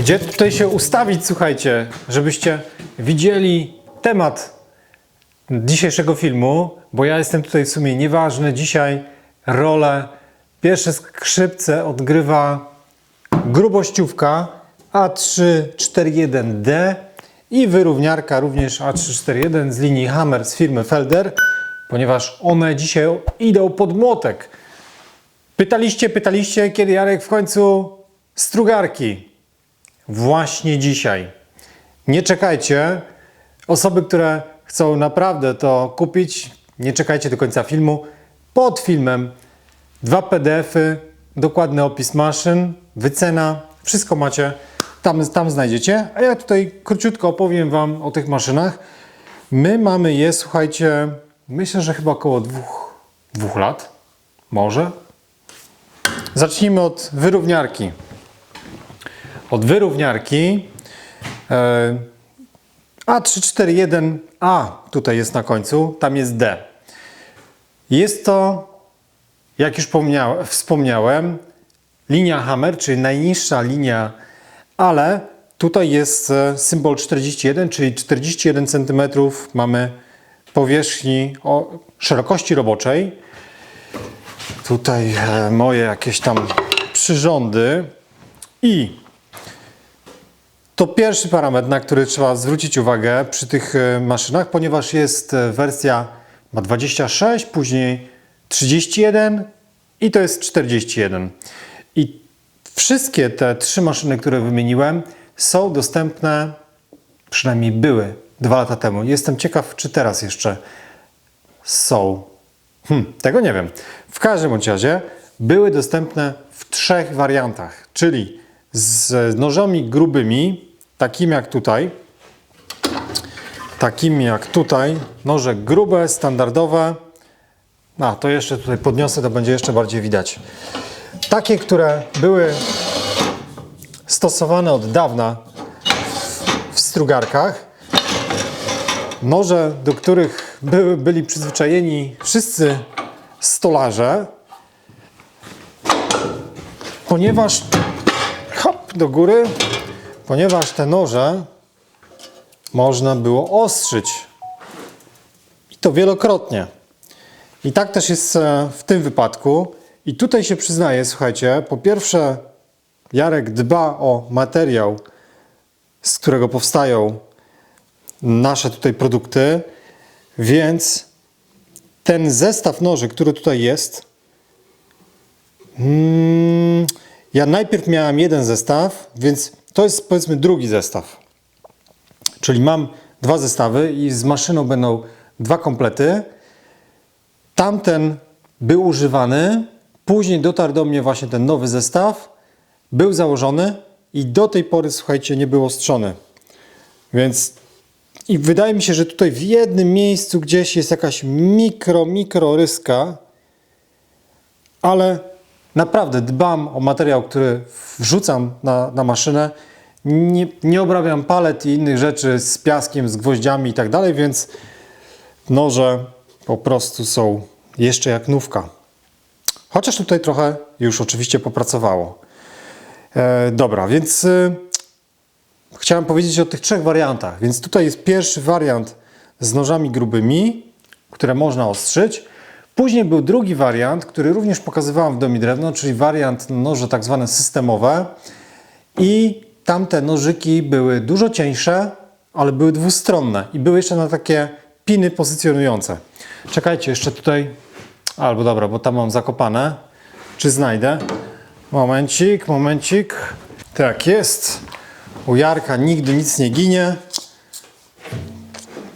Gdzie tutaj się ustawić, słuchajcie, żebyście widzieli temat dzisiejszego filmu, bo ja jestem tutaj w sumie nieważny. Dzisiaj rolę pierwsze skrzypce odgrywa grubościówka A341D i wyrówniarka również A341 z linii Hammer z firmy Felder, ponieważ one dzisiaj idą pod młotek. Pytaliście, pytaliście, kiedy Jarek w końcu strugarki. Właśnie dzisiaj. Nie czekajcie. Osoby, które chcą naprawdę to kupić, nie czekajcie do końca filmu. Pod filmem dwa PDFy, dokładny opis maszyn, wycena, wszystko macie, tam, tam znajdziecie. A ja tutaj króciutko opowiem Wam o tych maszynach. My mamy je, słuchajcie, myślę, że chyba około dwóch, dwóch lat, może. Zacznijmy od wyrówniarki. Od wyrówniarki e, A341A tutaj jest na końcu, tam jest D. Jest to, jak już pomniał- wspomniałem, linia Hammer, czyli najniższa linia, ale tutaj jest e, symbol 41, czyli 41 cm mamy powierzchni o szerokości roboczej. Tutaj e, moje jakieś tam przyrządy i to pierwszy parametr, na który trzeba zwrócić uwagę przy tych e, maszynach, ponieważ jest e, wersja ma 26, później 31 i to jest 41. I wszystkie te trzy maszyny, które wymieniłem, są dostępne, przynajmniej były dwa lata temu. Jestem ciekaw, czy teraz jeszcze są. Hmm, tego nie wiem. W każdym razie były dostępne w trzech wariantach, czyli z nożami grubymi, takimi jak tutaj, takimi jak tutaj, noże grube, standardowe. A, to jeszcze tutaj podniosę, to będzie jeszcze bardziej widać. Takie, które były stosowane od dawna w strugarkach. Noże, do których były, byli przyzwyczajeni wszyscy stolarze, ponieważ hop, do góry, ponieważ te noże można było ostrzyć. I to wielokrotnie. I tak też jest e, w tym wypadku. I tutaj się przyznaję, słuchajcie, po pierwsze, Jarek dba o materiał, z którego powstają nasze tutaj produkty, więc ten zestaw noży, który tutaj jest, mm, ja najpierw miałem jeden zestaw, więc to jest powiedzmy drugi zestaw. Czyli mam dwa zestawy i z maszyną będą dwa komplety. Tamten był używany, później dotarł do mnie właśnie ten nowy zestaw, był założony i do tej pory, słuchajcie, nie był ostrzony. Więc i wydaje mi się, że tutaj w jednym miejscu gdzieś jest jakaś mikro, mikro ryska, ale naprawdę dbam o materiał, który wrzucam na, na maszynę. Nie, nie obrabiam palet i innych rzeczy z piaskiem, z gwoździami i tak dalej, więc noże po prostu są jeszcze jak nówka. Chociaż tutaj trochę już oczywiście popracowało. E, dobra, więc e, chciałem powiedzieć o tych trzech wariantach. Więc tutaj jest pierwszy wariant z nożami grubymi, które można ostrzyć. Później był drugi wariant, który również pokazywałem w Domi Drewno, czyli wariant noże tak zwane systemowe. I tamte nożyki były dużo cieńsze, ale były dwustronne i były jeszcze na takie piny pozycjonujące. Czekajcie, jeszcze tutaj, albo dobra, bo tam mam zakopane. Czy znajdę? Momencik, momencik. Tak jest. U Jarka nigdy nic nie ginie.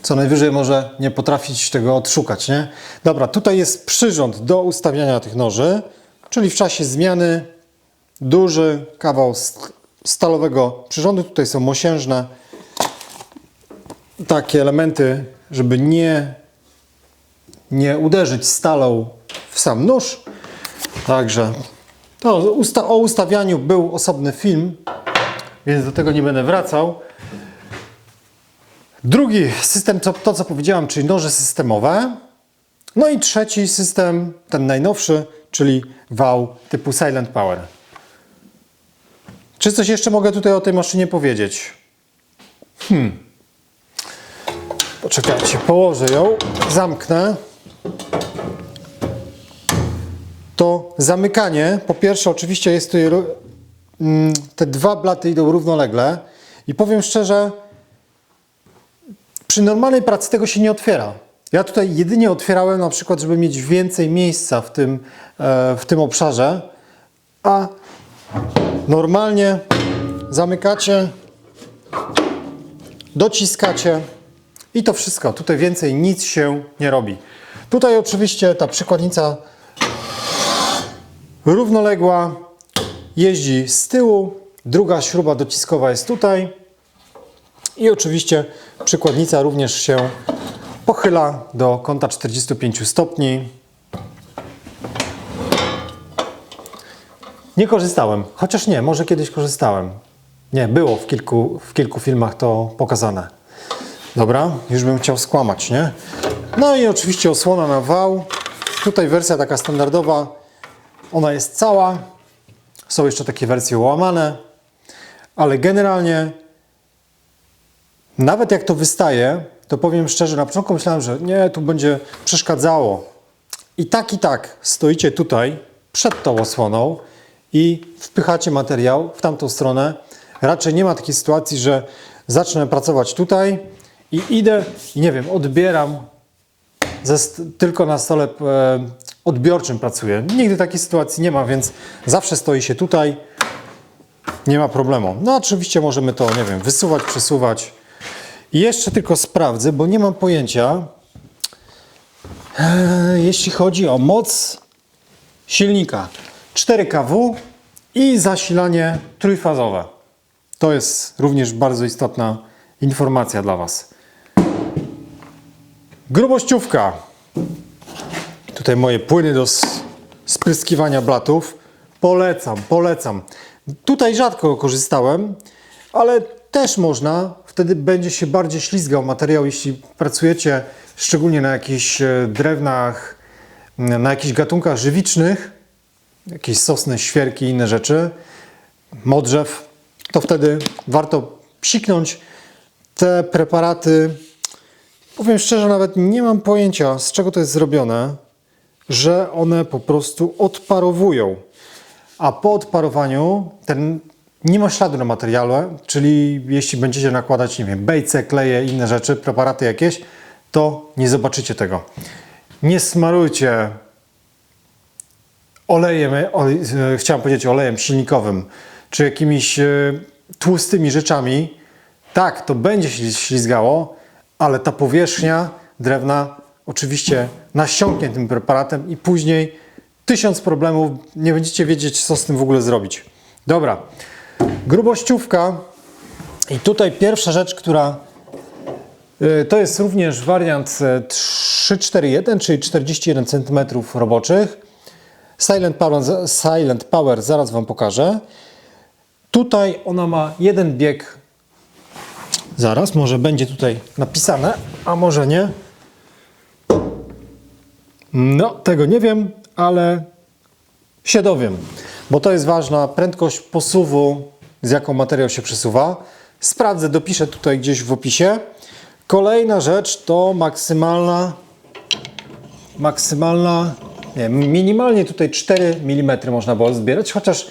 Co najwyżej może nie potrafić tego odszukać, nie? Dobra, tutaj jest przyrząd do ustawiania tych noży, czyli w czasie zmiany duży kawał st- stalowego przyrządu. Tutaj są mosiężne takie elementy, żeby nie, nie uderzyć stalą w sam nóż. Także to usta- o ustawianiu był osobny film, więc do tego nie będę wracał. Drugi system, to, to co powiedziałem, czyli noże systemowe. No i trzeci system, ten najnowszy, czyli wał typu Silent Power. Czy coś jeszcze mogę tutaj o tej maszynie powiedzieć? Hmm. Poczekajcie, położę ją, zamknę. To zamykanie, po pierwsze oczywiście jest tutaj, te dwa blaty idą równolegle i powiem szczerze, przy normalnej pracy tego się nie otwiera. Ja tutaj jedynie otwierałem na przykład, żeby mieć więcej miejsca w tym, e, w tym obszarze, a normalnie zamykacie, dociskacie i to wszystko. Tutaj więcej nic się nie robi. Tutaj oczywiście ta przykładnica równoległa jeździ z tyłu, druga śruba dociskowa jest tutaj i oczywiście przykładnica również się pochyla do kąta 45 stopni. Nie korzystałem, chociaż nie, może kiedyś korzystałem. Nie, było w kilku, w kilku filmach to pokazane. Dobra, już bym chciał skłamać, nie? No i oczywiście osłona na wał. Tutaj wersja taka standardowa, ona jest cała. Są jeszcze takie wersje łamane, ale generalnie nawet jak to wystaje, to powiem szczerze, na początku myślałem, że nie, tu będzie przeszkadzało. I tak, i tak stoicie tutaj przed tą osłoną i wpychacie materiał w tamtą stronę. Raczej nie ma takiej sytuacji, że zacznę pracować tutaj i idę i nie wiem, odbieram ze, tylko na stole e, odbiorczym pracuję. Nigdy takiej sytuacji nie ma, więc zawsze stoi się tutaj. Nie ma problemu. No oczywiście możemy to, nie wiem, wysuwać, przesuwać. I jeszcze tylko sprawdzę, bo nie mam pojęcia, e, jeśli chodzi o moc silnika. 4 kW i zasilanie trójfazowe. To jest również bardzo istotna informacja dla Was. Grubościówka. Tutaj moje płyny do spryskiwania blatów. Polecam, polecam. Tutaj rzadko korzystałem, ale też można. Wtedy będzie się bardziej ślizgał materiał, jeśli pracujecie szczególnie na jakichś e, drewnach, na jakichś gatunkach żywicznych, jakieś sosny, świerki i inne rzeczy, modrzew, to wtedy warto psiknąć te preparaty. Powiem szczerze, nawet nie mam pojęcia, z czego to jest zrobione, że one po prostu odparowują. A po odparowaniu ten nie ma śladu na materiale, czyli jeśli będziecie nakładać, nie wiem, bejce, kleje, inne rzeczy, preparaty jakieś, to nie zobaczycie tego. Nie smarujcie olejem, olej, e, chciałem powiedzieć olejem silnikowym, czy jakimiś e, tłustymi rzeczami. Tak, to będzie się ślizgało, ale ta powierzchnia drewna oczywiście nasiąknie tym preparatem i później tysiąc problemów, nie będziecie wiedzieć, co z tym w ogóle zrobić. Dobra, grubościówka i tutaj pierwsza rzecz, która y, to jest również wariant e, 341, czyli 41 cm roboczych. Silent Power, Silent Power zaraz Wam pokażę. Tutaj ona ma jeden bieg. Zaraz, może będzie tutaj napisane, a może nie. No, tego nie wiem, ale się dowiem, bo to jest ważna prędkość posuwu, z jaką materiał się przesuwa. Sprawdzę, dopiszę tutaj gdzieś w opisie. Kolejna rzecz to maksymalna, maksymalna, nie, minimalnie tutaj 4 mm można było zbierać, chociaż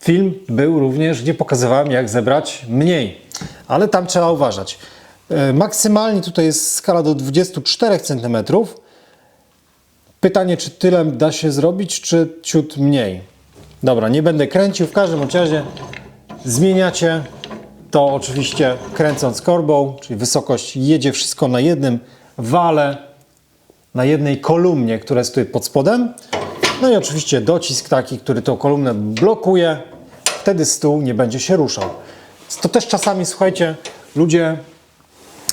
film był również, gdzie pokazywałem jak zebrać mniej, ale tam trzeba uważać. E, Maksymalnie tutaj jest skala do 24 cm. Pytanie, czy tyle da się zrobić, czy ciut mniej. Dobra, nie będę kręcił. W każdym razie zmieniacie to oczywiście kręcąc korbą, czyli wysokość jedzie wszystko na jednym wale, na jednej kolumnie, która jest tutaj pod spodem. No i oczywiście docisk taki, który tą kolumnę blokuje. Wtedy stół nie będzie się ruszał. To też czasami, słuchajcie, ludzie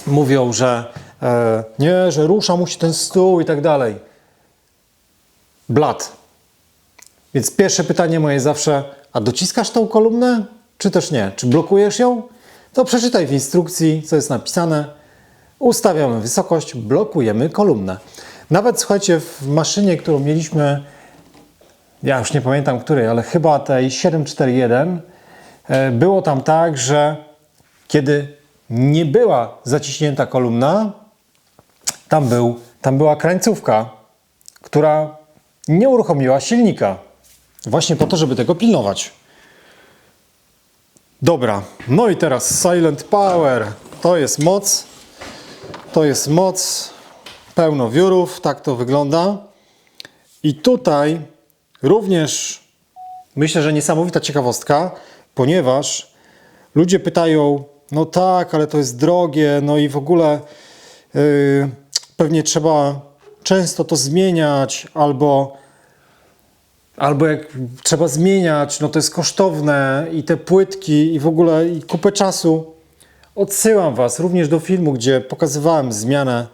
mówią, że e, nie, że rusza mu się ten stół i tak dalej blat. Więc pierwsze pytanie moje zawsze, a dociskasz tą kolumnę, czy też nie? Czy blokujesz ją? To przeczytaj w instrukcji, co jest napisane. Ustawiamy wysokość, blokujemy kolumnę. Nawet słuchajcie, w maszynie, którą mieliśmy, ja już nie pamiętam której, ale chyba tej 741, e, było tam tak, że kiedy nie była zaciśnięta kolumna, tam, był, tam była krańcówka, która nie uruchomiła silnika. Właśnie po to, żeby tego pilnować. Dobra, no i teraz Silent Power. To jest moc. To jest moc. Pełno wiórów, tak to wygląda. I tutaj również myślę, że niesamowita ciekawostka, ponieważ ludzie pytają, no tak, ale to jest drogie, no i w ogóle yy, pewnie trzeba często to zmieniać, albo Albo jak trzeba zmieniać, no to jest kosztowne i te płytki i w ogóle i kupę czasu. Odsyłam Was również do filmu, gdzie pokazywałem zmianę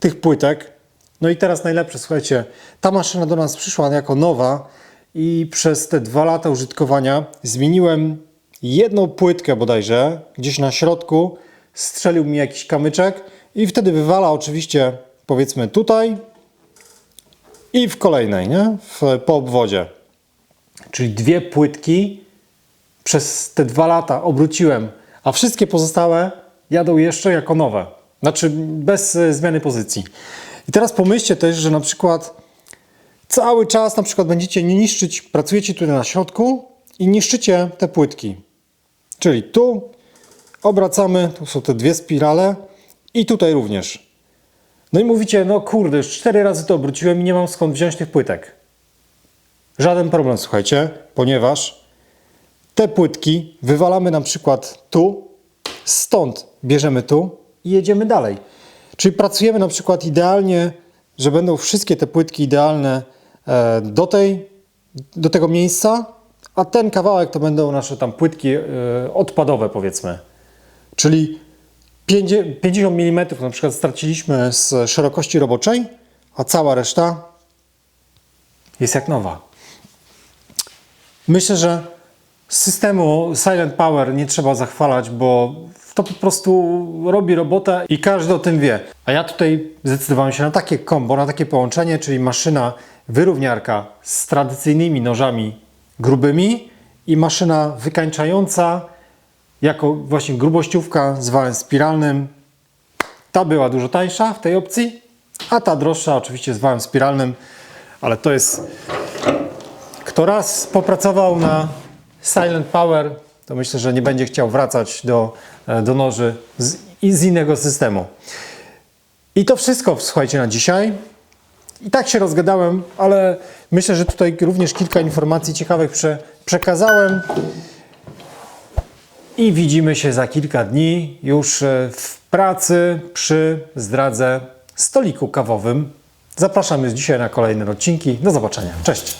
tych płytek. No i teraz najlepsze, słuchajcie, ta maszyna do nas przyszła jako nowa i przez te dwa lata użytkowania zmieniłem jedną płytkę bodajże, gdzieś na środku, strzelił mi jakiś kamyczek i wtedy wywala oczywiście powiedzmy tutaj, i w kolejnej, nie? W, po obwodzie. Czyli dwie płytki przez te dwa lata obróciłem, a wszystkie pozostałe jadą jeszcze jako nowe. Znaczy bez e, zmiany pozycji. I teraz pomyślcie też, że na przykład cały czas na przykład będziecie nie niszczyć, pracujecie tutaj na środku i niszczycie te płytki. Czyli tu obracamy, tu są te dwie spirale i tutaj również. No i mówicie, no kurde, już cztery razy to obróciłem i nie mam skąd wziąć tych płytek. Żaden problem, słuchajcie, ponieważ te płytki wywalamy na przykład tu, stąd bierzemy tu i jedziemy dalej. Czyli pracujemy na przykład idealnie, że będą wszystkie te płytki idealne e, do, tej, do tego miejsca, a ten kawałek to będą nasze tam płytki e, odpadowe powiedzmy. Czyli 50 mm na przykład straciliśmy z szerokości roboczej, a cała reszta jest jak nowa. Myślę, że systemu Silent Power nie trzeba zachwalać, bo to po prostu robi robotę i każdy o tym wie. A ja tutaj zdecydowałem się na takie kombo, na takie połączenie, czyli maszyna wyrówniarka z tradycyjnymi nożami grubymi i maszyna wykańczająca jako właśnie grubościówka z wałem spiralnym. Ta była dużo tańsza w tej opcji, a ta droższa oczywiście z wałem spiralnym, ale to jest... Kto raz popracował na Silent Power, to myślę, że nie będzie chciał wracać do, e, do noży z, z innego systemu. I to wszystko, słuchajcie, na dzisiaj. I tak się rozgadałem, ale myślę, że tutaj również kilka informacji ciekawych prze, przekazałem. I widzimy się za kilka dni już e, w pracy przy zdradze stoliku kawowym. Zapraszam już dzisiaj na kolejne odcinki. Do zobaczenia. Cześć!